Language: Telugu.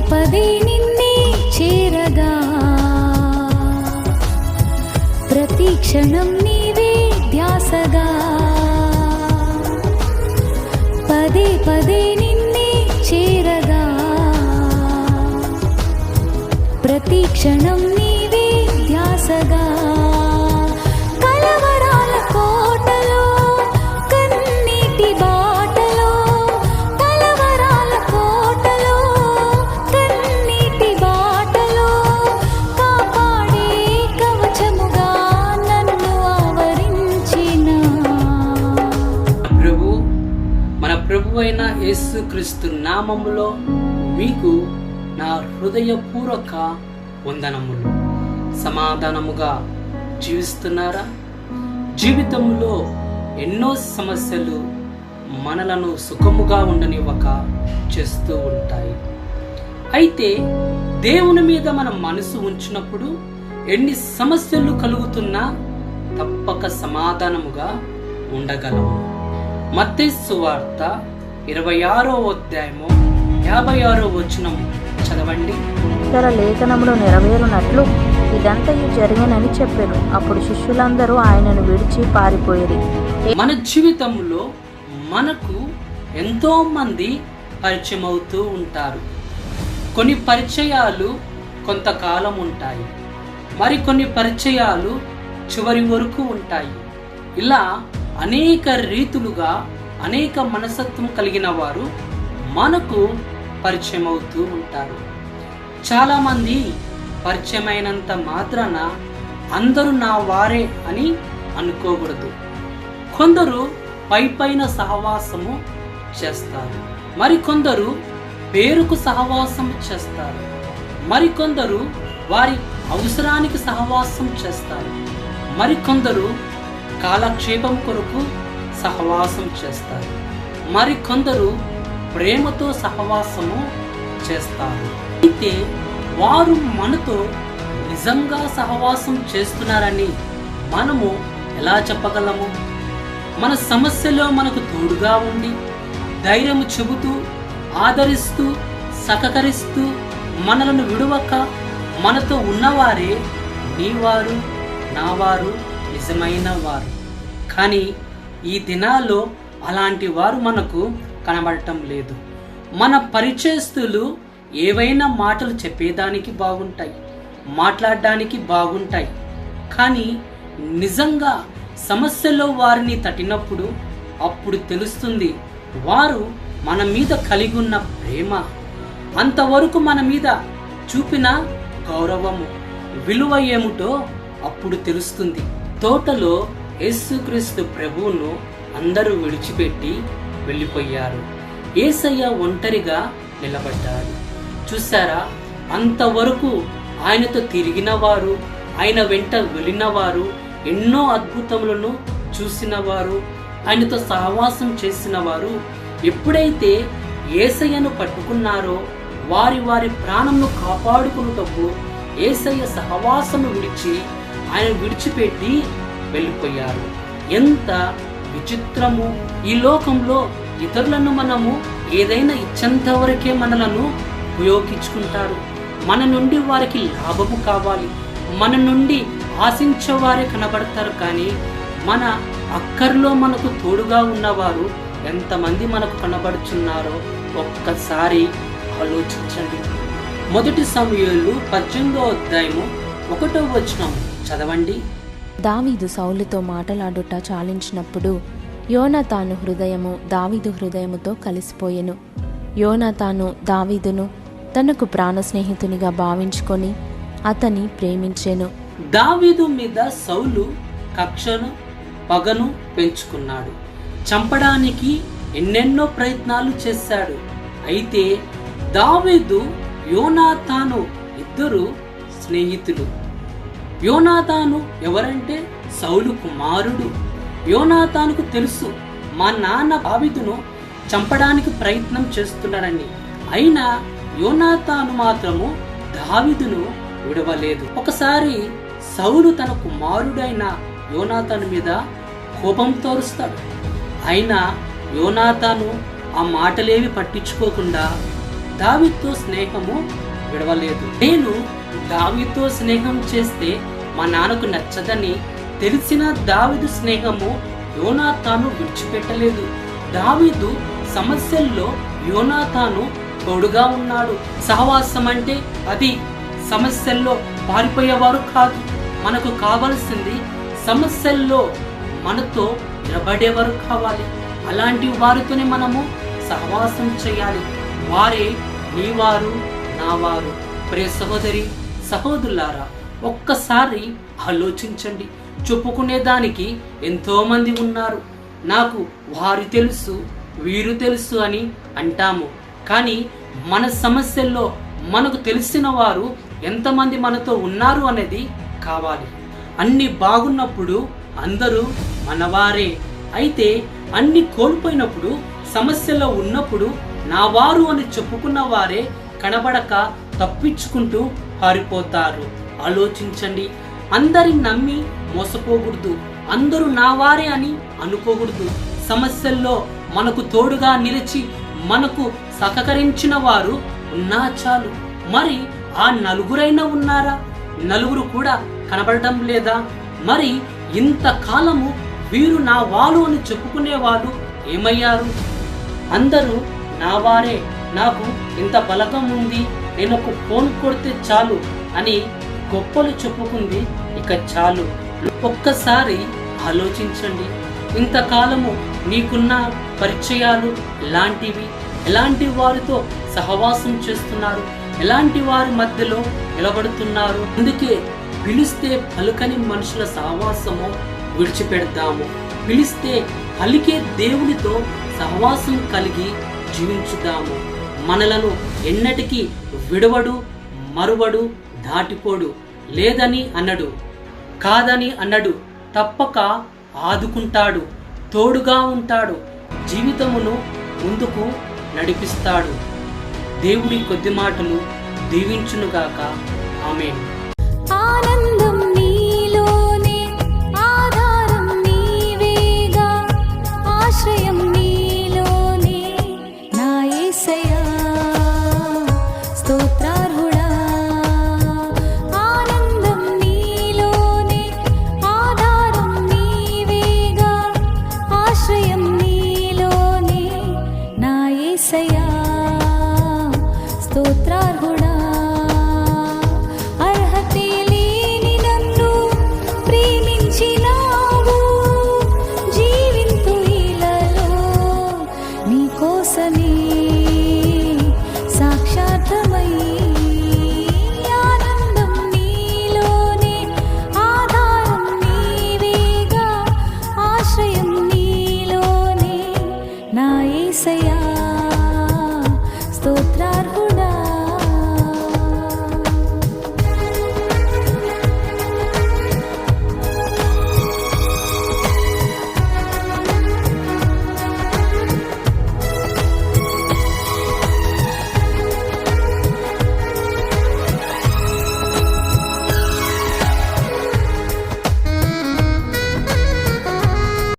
పదే నిన్నే చేరగా. ప్రతి క్షణం నీవే ధ్యాసగా. పదే పదే నిన్నే చేరగా. ప్రతి క్షణం నీ యేసుక్రీస్తు నామములో మీకు నా హృదయపూర్వక వందనములు. సమాధానముగా జీవిస్తున్నారా? జీవితంలో ఎన్నో సమస్యలు మనలను సుఖముగా ఉండనివ్వక చేస్తూ ఉంటాయి. అయితే దేవుని మీద మనం మనసు ఉంచినప్పుడు ఎన్ని సమస్యలు కలుగుతున్నా తప్పక సమాధానముగా ఉండగలము. మత్తయి వార్త ఇరవై ఆరో అధ్యాయము యాభై ఆరో వచనం. చదవండి. ఇతర లేఖనములు నెరవేరునట్లు ఇదంతయు జరిగినని చెప్పాను. అప్పుడు శిష్యులందరూ ఆయనను విడిచి పారిపోయిరి. మన జీవితంలో మనకు ఎంతో మంది పరిచయం అవుతూ ఉంటారు. కొన్ని పరిచయాలు కొంతకాలం ఉంటాయి. మరి కొన్ని పరిచయాలు చివరి వరకు ఉంటాయి. ఇలా అనేక రీతులుగా అనేక మనసత్వం కలిగిన వారు మనకు పరిచయం అవుతూ ఉంటారు. చాలామంది పరిచయమైనంత మాత్రాన అందరూ నా వారే అని అనుకోకూడదు. కొందరు పై పైన సహవాసము చేస్తారు. మరికొందరు పేరుకు సహవాసం చేస్తారు. మరికొందరు వారి అవసరానికి సహవాసం చేస్తారు. మరికొందరు కాలక్షేపం కొరకు సహవాసం చేస్తారు. మరికొందరు ప్రేమతో సహవాసము చేస్తారు. అయితే వారు మనతో నిజంగా సహవాసం చేస్తున్నారని మనము ఎలా చెప్పగలము? మన సమస్యలో మనకు తోడుగా ఉండి ధైర్యము చెబుతూ ఆదరిస్తూ సహకరిస్తూ మనలను విడవక మనతో ఉన్నవారే నీవారు నావారు నిజమైన వారు. కానీ ఈ దినాల్లో అలాంటి వారు మనకు కనబడటం లేదు. మన పరిచయస్తులు ఏవైనా మాటలు చెప్పేదానికి బాగుంటాయి మాట్లాడడానికి బాగుంటాయి. కానీ నిజంగా సమస్యలో వారిని తట్టినప్పుడు అప్పుడు తెలుస్తుంది వారు మన మీద కలిగి ఉన్న ప్రేమ. అంతవరకు మన మీద చూపిన గౌరవము విలువ ఏమిటో అప్పుడు తెలుస్తుంది. తోటలో యేసుక్రీస్తు ప్రభువును అందరూ విడిచిపెట్టి వెళ్ళిపోయారు. ఏసయ్య ఒంటరిగా నిలబడ్డాడు. చూసారా అంతవరకు ఆయనతో తిరిగిన వారు ఆయన వెంట వెళ్ళిన వారు ఎన్నో అద్భుతములను చూసిన వారు ఆయనతో సహవాసం చేసిన వారు ఎప్పుడైతే ఏసయ్యను పట్టుకున్నారో వారి వారి ప్రాణంను కాపాడుకున్నటప్పుడు ఏసయ్య సహవాసము విడిచి ఆయన విడిచిపెట్టి వెళ్ళిపోయారు. ఎంత విచిత్రము! ఈ లోకంలో ఇతరులను మనము ఏదైనా ఇచ్చేంత వరకే మనలను ఉపయోగించుకుంటారు. మన నుండి వారికి లాభము కావాలి. మన నుండి ఆశించేవారే కనబడతారు కానీ మన అక్కర్లో మనకు తోడుగా ఉన్నవారు ఎంతమంది మనకు కనబడుచున్నారో ఒక్కసారి ఆలోచించండి. మొదటి సమయంలో పద్దెనిమిదో అధ్యాయము ఒకటో వచనం చదవండి. దావీదు సౌలుతో మాటలాడుట చాలించినప్పుడు యోనాతాను హృదయము దావీదు హృదయముతో కలిసిపోయెను. యోనాతాను దావీదును తనకు ప్రాణ స్నేహితునిగా భావించుకొని అతని ప్రేమించెను. దావీదు మీద సౌలు కక్షను పగను పెంచుకున్నాడు. చంపడానికి ఎన్నెన్నో ప్రయత్నాలు చేశాడు. అయితే దావీదు యోనాతాను ఇద్దరు స్నేహితులు. యోనాతాను ఎవరంటే సౌలు కుమారుడు. యోనాతానుకు తెలుసు మా నాన్న బావితును చంపడానికి ప్రయత్నం చేస్తున్నారని. అయినా యోనాతాను మాత్రము దావిదును విడవలేదు. ఒకసారి సౌలు తన కుమారుడైన యోనాతాను మీద కోపం తోరుస్తాడు. అయినా యోనాతాను ఆ మాటలేవి పట్టించుకోకుండా దావితో స్నేహము విడవలేదు. నేను దావితో స్నేహం చేస్తే మా నాన్నకు నచ్చదని తెలిసిన దావిదు స్నేహము యోనాతాను విడిచిపెట్టలేదు. దావీదు సమస్యల్లో యోనాతాను తోడుగా ఉన్నాడు. సహవాసం అంటే అది సమస్యల్లో పారిపోయేవారు కాదు. మనకు కావాల్సింది సమస్యల్లో మనతో నిలబడేవారు కావాలి. అలాంటి వారితోనే మనము సహవాసం చేయాలి. వారే నీ వారు నా వారు. ప్రియ సహోదరి సహోదరులారా ఒక్కసారి ఆలోచించండి. చెప్పుకునే దానికి ఎంతో మంది ఉన్నారు. నాకు వారు తెలుసు వీరు తెలుసు అని అంటాము. కానీ మన సమస్యల్లో మనకు తెలిసిన వారు ఎంతమంది మనతో ఉన్నారు అనేది కావాలి. అన్ని బాగున్నప్పుడు అందరూ మనవారే. అయితే అన్ని కోల్పోయినప్పుడు సమస్యలో ఉన్నప్పుడు నా వారు అని చెప్పుకున్న వారే కనబడక తప్పించుకుంటూ పారిపోతారు. ఆలోచించండి. అందరి నమ్మి మోసపోకూడదు. అందరూ నా వారే అని అనుకోకూడదు. సమస్యల్లో మనకు తోడుగా నిలిచి మనకు సహకరించిన వారు ఉన్నా చాలు. మరి ఆ నలుగురైనా ఉన్నారా? నలుగురు కూడా కనబడటం లేదా? మరి ఇంతకాలము వీరు నా వాళ్ళు అని చెప్పుకునే వాళ్ళు ఏమయ్యారు? అందరూ నా వారే నాకు ఇంత బలగం ఉంది. నేను ఒక ఫోన్ కొడితే చాలు అని గొప్పలు చెప్పుకుంది ఇక చాలు. ఒక్కసారి ఆలోచించండి. ఇంతకాలము నీకున్న పరిచయాలు ఎలాంటివి? ఎలాంటి వారితో సహవాసం చేస్తున్నారు? ఎలాంటి వారి మధ్యలో నిలబడుతున్నారు? అందుకే పిలిస్తే పలుకని మనుషుల సహవాసము విడిచిపెడతాము. పిలిస్తే పలికే దేవునితో సహవాసం కలిగి జీవించుదాము మనలను ఎన్నటికీ విడవడు మరువడు దాటిపోడు. లేదని అన్నడు కాదని అన్నడు తప్పక ఆదుకుంటాడు తోడుగా ఉంటాడు జీవితమును ముందుకు నడిపిస్తాడు. దేవుడి కొద్ది మాటలు దీవించునుగాక. ఆమె ఆనంద